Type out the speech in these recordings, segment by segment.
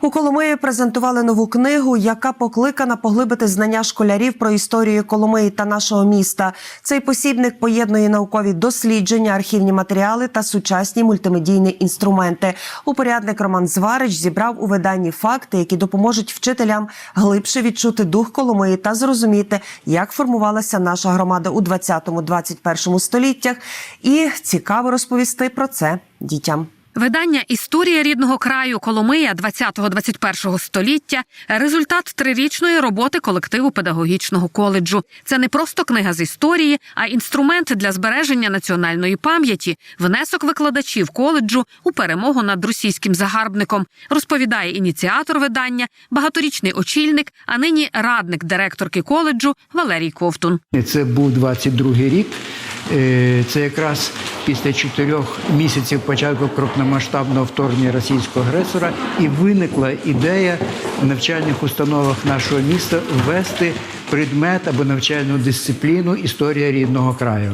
У Коломиї презентували нову книгу, яка покликана поглибити знання школярів про історію Коломиї та нашого міста. Цей посібник поєднує наукові дослідження, архівні матеріали та сучасні мультимедійні інструменти. Упорядник Роман Зварич зібрав у виданні факти, які допоможуть вчителям глибше відчути дух Коломиї та зрозуміти, як формувалася наша громада у 20-21 століттях. І цікаво розповісти про це дітям. Видання Історія рідного краю Коломия 20-21 століття результат трирічної роботи колективу педагогічного коледжу. Це не просто книга з історії, а інструмент для збереження національної пам'яті, внесок викладачів коледжу у перемогу над російським загарбником. Розповідає ініціатор видання, багаторічний очільник, а нині радник директорки коледжу Валерій Ковтун. Це був 22-й рік. Е, Це якраз після чотирьох місяців початку крупномасштабного вторгнення російського агресора і виникла ідея в навчальних установах нашого міста ввести предмет або навчальну дисципліну історія рідного краю.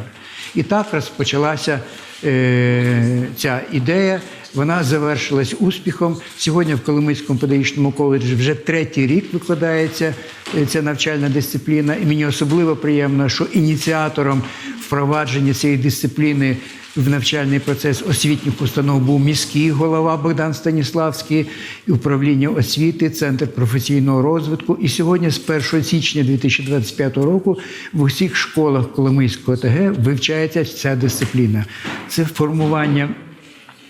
І так розпочалася е, ця ідея. Вона завершилась успіхом. Сьогодні в Коломийському педагогічному коледжі вже третій рік викладається е, ця навчальна дисципліна. І мені особливо приємно, що ініціатором впровадження цієї дисципліни в навчальний процес освітніх установ був міський голова Богдан Станіславський, управління освіти, центр професійного розвитку. І сьогодні, з 1 січня 2025 року, в усіх школах Коломийського ТГ вивчається ця дисципліна. Це формування.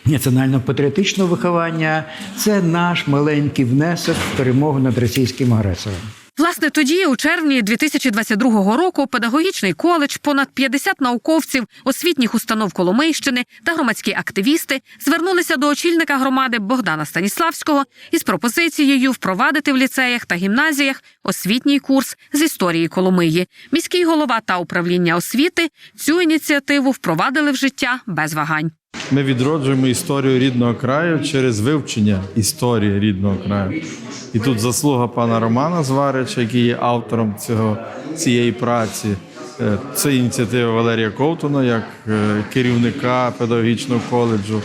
Національно-патріотичного виховання це наш маленький внесок в перемогу над російським агресором. Власне, тоді, у червні 2022 року, педагогічний коледж, понад 50 науковців, освітніх установ Коломийщини та громадські активісти звернулися до очільника громади Богдана Станіславського із пропозицією впровадити в ліцеях та гімназіях освітній курс з історії Коломиї. Міський голова та управління освіти цю ініціативу впровадили в життя без вагань. Ми відроджуємо історію рідного краю через вивчення історії рідного краю. І тут заслуга пана Романа Зварича, який є автором цього, цієї праці. Е, Це ініціатива Валерія Ковтуна як е, керівника педагогічного коледжу.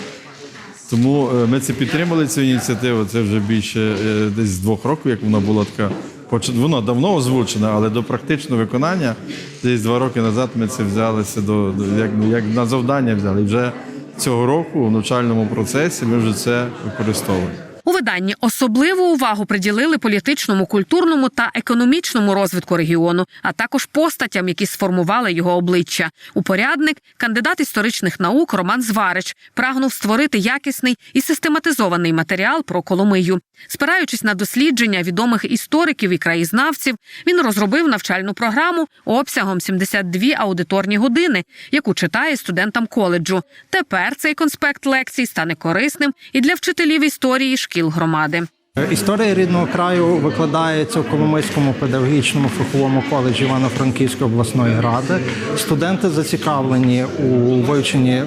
Тому е, ми це підтримали цю ініціативу. Це вже більше десь з двох років, як вона була така. поч- Вона давно озвучена, але до практичного виконання десь два роки назад ми це взялися до як, як на завдання взяли. І вже цього року у навчальному процесі ми вже це використовуємо. Виданні особливу увагу приділили політичному, культурному та економічному розвитку регіону, а також постатям, які сформували його обличчя. Упорядник, кандидат історичних наук Роман Зварич, прагнув створити якісний і систематизований матеріал про Коломию. Спираючись на дослідження відомих істориків і краєзнавців, він розробив навчальну програму обсягом 72 аудиторні години, яку читає студентам коледжу. Тепер цей конспект лекцій стане корисним і для вчителів історії шкіл громади. Історія рідного краю викладається в Коломийському педагогічному фаховому коледжі Івано-Франківської обласної ради. Студенти зацікавлені у вивченні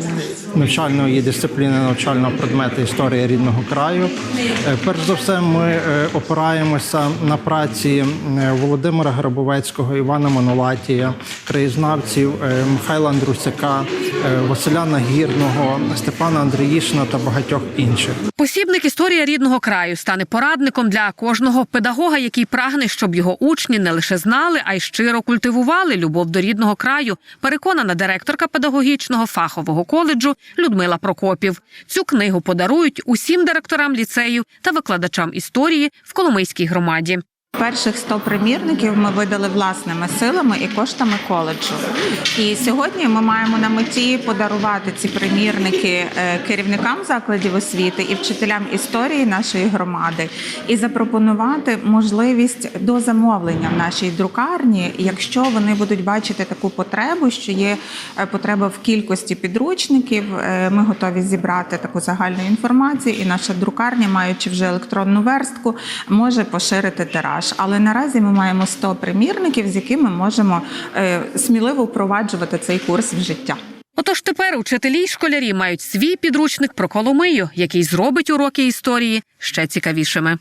навчальної дисципліни навчального предмету історія рідного краю. Е, Перш за все, ми е, опираємося на праці е, Володимира Грабовецького, Івана Монолатія, краєзнавців Михайла Андрусяка, Василя Нагірного, Степана Андріїшина та багатьох інших. Посібник історія рідного краю стане порадником для кожного педагога, який прагне, щоб його учні не лише знали, а й щиро культивували любов до рідного краю. Переконана директорка педагогічного фахового коледжу Людмила Прокопів. Цю книгу подарують усім директорам ліцею та викладачам історії в Коломийській громаді. Перших 100 примірників ми видали власними силами і коштами коледжу. І сьогодні ми маємо на меті подарувати ці примірники е, керівникам закладів освіти і вчителям історії нашої громади, і запропонувати можливість до замовлення в нашій друкарні, якщо вони будуть бачити таку потребу, що є е, потреба в кількості підручників. е, Ми готові зібрати таку загальну інформацію, і наша друкарня, маючи вже електронну верстку, може поширити тираж. Але наразі ми маємо 100 примірників, з якими можемо е, сміливо впроваджувати цей курс в життя. Отож тепер учителі й школярі мають свій підручник про Коломию, який зробить уроки історії ще цікавішими.